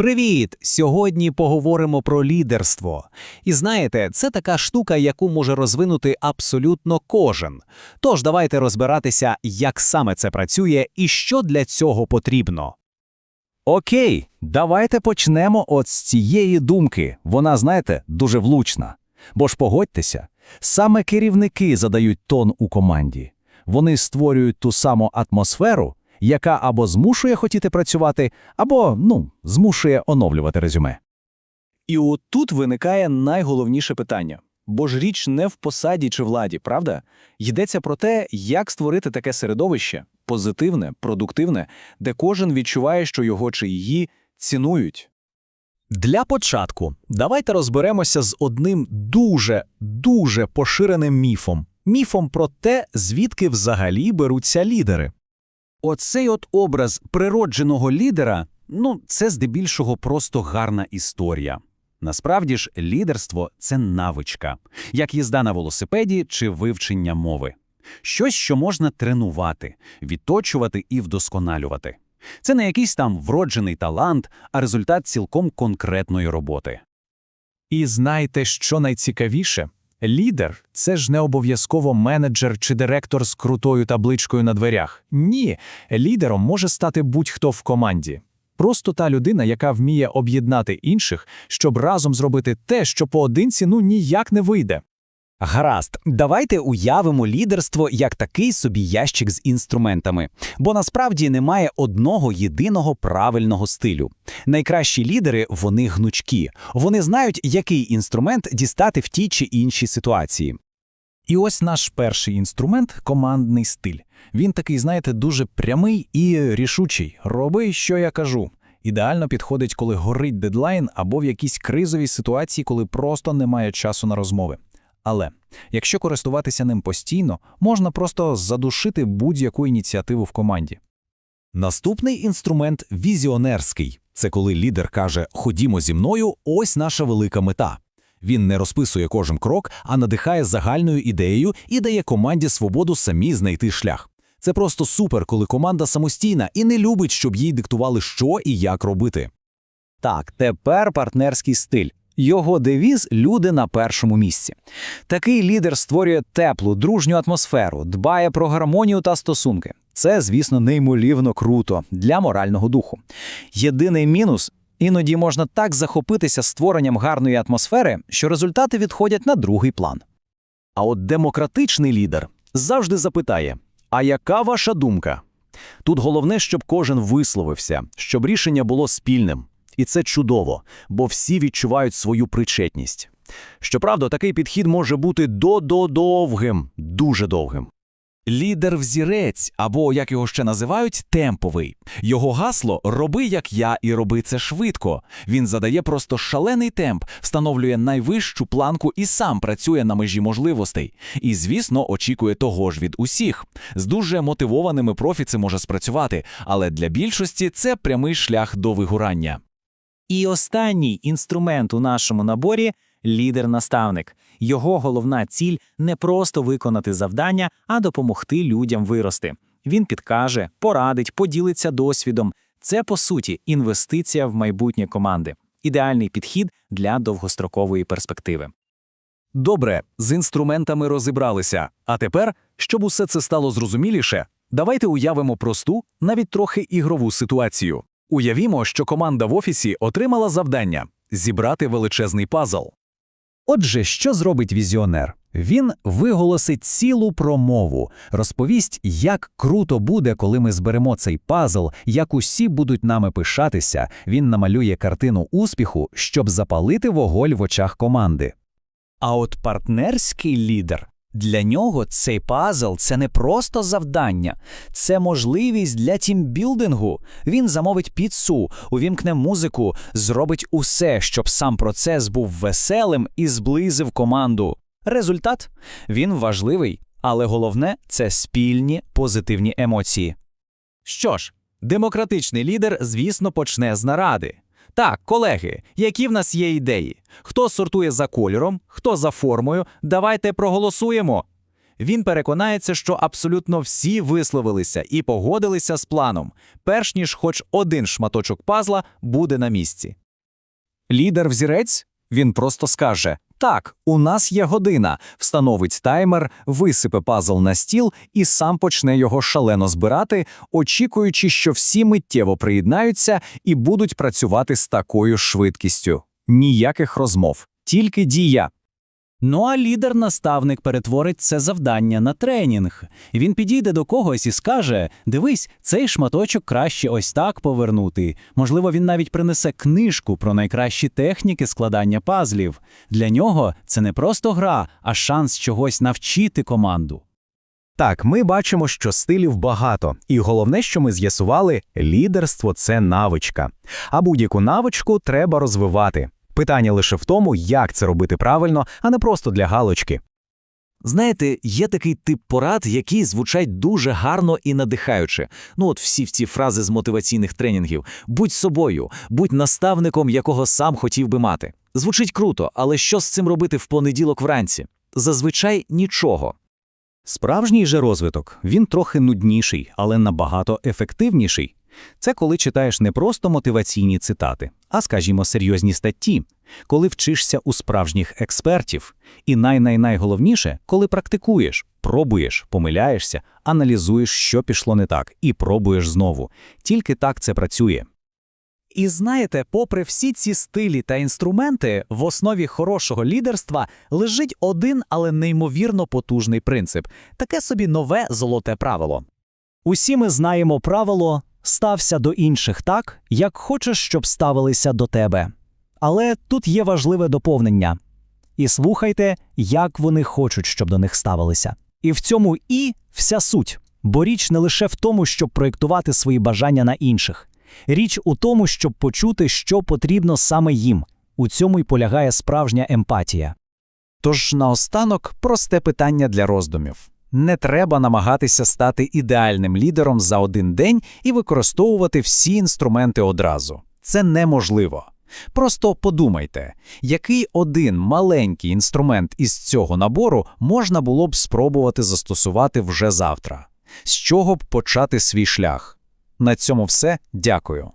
Привіт! Сьогодні поговоримо про лідерство. І знаєте, це така штука, яку може розвинути абсолютно кожен. Тож давайте розбиратися, як саме це працює і що для цього потрібно. Окей, давайте почнемо от з цієї думки. Вона, знаєте, дуже влучна. Бо ж погодьтеся, саме керівники задають тон у команді. Вони створюють ту саму атмосферу, яка або змушує хотіти працювати, або, ну, змушує оновлювати резюме. І от тут виникає найголовніше питання. Бо ж річ не в посаді чи владі, правда? Йдеться про те, як створити таке середовище позитивне, продуктивне, де кожен відчуває, що його чи її цінують. Для початку давайте розберемося з одним дуже, дуже поширеним міфом. Міфом про те, звідки взагалі беруться лідери. Оцей от образ природженого лідера, ну, це здебільшого просто гарна історія. Насправді ж, лідерство це навичка, як їзда на велосипеді чи вивчення мови. Щось, що можна тренувати, відточувати і вдосконалювати. Це не якийсь там вроджений талант, а результат цілком конкретної роботи. І знаєте, що найцікавіше? Лідер це ж не обов'язково менеджер чи директор з крутою табличкою на дверях. Ні, лідером може стати будь-хто в команді. Просто та людина, яка вміє об'єднати інших, щоб разом зробити те, що поодинці ну ніяк не вийде. Гаразд, давайте уявимо лідерство як такий собі ящик з інструментами, бо насправді немає одного єдиного правильного стилю. Найкращі лідери вони гнучкі, вони знають, який інструмент дістати в тій чи іншій ситуації. І ось наш перший інструмент командний стиль. Він такий, знаєте, дуже прямий і рішучий. Роби, що я кажу. Ідеально підходить, коли горить дедлайн або в якійсь кризовій ситуації, коли просто немає часу на розмови. Але якщо користуватися ним постійно, можна просто задушити будь-яку ініціативу в команді. Наступний інструмент візіонерський. Це коли лідер каже Ходімо зі мною, ось наша велика мета. Він не розписує кожен крок, а надихає загальною ідеєю і дає команді свободу самі знайти шлях. Це просто супер, коли команда самостійна і не любить, щоб їй диктували, що і як робити. Так, тепер партнерський стиль. Його девіз люди на першому місці. Такий лідер створює теплу, дружню атмосферу, дбає про гармонію та стосунки. Це, звісно, неймовірно круто для морального духу. Єдиний мінус іноді можна так захопитися створенням гарної атмосфери, що результати відходять на другий план. А от демократичний лідер завжди запитає: А яка ваша думка? Тут головне, щоб кожен висловився, щоб рішення було спільним. І це чудово, бо всі відчувають свою причетність. Щоправда, такий підхід може бути до-до-довгим, дуже довгим. Лідер взірець, або, як його ще називають, темповий. Його гасло роби, як я, і роби це швидко. Він задає просто шалений темп, встановлює найвищу планку і сам працює на межі можливостей. І, звісно, очікує того ж від усіх. З дуже мотивованими профі це може спрацювати, але для більшості це прямий шлях до вигорання. І останній інструмент у нашому наборі лідер-наставник. Його головна ціль не просто виконати завдання, а допомогти людям вирости. Він підкаже, порадить, поділиться досвідом. Це, по суті, інвестиція в майбутнє команди, ідеальний підхід для довгострокової перспективи. Добре, з інструментами розібралися. А тепер, щоб усе це стало зрозуміліше, давайте уявимо просту, навіть трохи ігрову ситуацію. Уявімо, що команда в офісі отримала завдання зібрати величезний пазл. Отже, що зробить візіонер? Він виголосить цілу промову, розповість, як круто буде, коли ми зберемо цей пазл, як усі будуть нами пишатися. Він намалює картину успіху, щоб запалити вогонь в очах команди. А от партнерський лідер для нього цей пазл це не просто завдання, це можливість для тімбілдингу. Він замовить піцу, увімкне музику, зробить усе, щоб сам процес був веселим і зблизив команду. Результат він важливий, але головне це спільні позитивні емоції. Що ж, демократичний лідер, звісно, почне з наради. Так, колеги, які в нас є ідеї? Хто сортує за кольором, хто за формою, давайте проголосуємо. Він переконається, що абсолютно всі висловилися і погодилися з планом, перш ніж хоч один шматочок пазла буде на місці. Лідер-взірець? Він просто скаже: Так, у нас є година, встановить таймер, висипе пазл на стіл і сам почне його шалено збирати, очікуючи, що всі миттєво приєднаються і будуть працювати з такою швидкістю. Ніяких розмов, тільки дія. Ну а лідер-наставник перетворить це завдання на тренінг. Він підійде до когось і скаже: Дивись, цей шматочок краще ось так повернути. Можливо, він навіть принесе книжку про найкращі техніки складання пазлів. Для нього це не просто гра, а шанс чогось навчити команду. Так, ми бачимо, що стилів багато, і головне, що ми з'ясували, лідерство це навичка. А будь-яку навичку треба розвивати. Питання лише в тому, як це робити правильно, а не просто для галочки. Знаєте, є такий тип порад, які звучать дуже гарно і надихаюче. Ну от всі ці фрази з мотиваційних тренінгів: будь собою, будь наставником, якого сам хотів би мати. Звучить круто, але що з цим робити в понеділок вранці? Зазвичай нічого. Справжній же розвиток він трохи нудніший, але набагато ефективніший. Це коли читаєш не просто мотиваційні цитати, а, скажімо, серйозні статті, коли вчишся у справжніх експертів. І най-най-найголовніше, коли практикуєш, пробуєш, помиляєшся, аналізуєш, що пішло не так, і пробуєш знову. Тільки так це працює. І знаєте, попри всі ці стилі та інструменти, в основі хорошого лідерства лежить один, але неймовірно потужний принцип таке собі нове золоте правило. Усі ми знаємо правило стався до інших так, як хочеш, щоб ставилися до тебе. Але тут є важливе доповнення. І слухайте, як вони хочуть, щоб до них ставилися. І в цьому і вся суть. Бо річ не лише в тому, щоб проєктувати свої бажання на інших. Річ у тому, щоб почути, що потрібно саме їм. У цьому й полягає справжня емпатія. Тож наостанок просте питання для роздумів. Не треба намагатися стати ідеальним лідером за один день і використовувати всі інструменти одразу. Це неможливо. Просто подумайте, який один маленький інструмент із цього набору можна було б спробувати застосувати вже завтра? З чого б почати свій шлях? На цьому все. Дякую.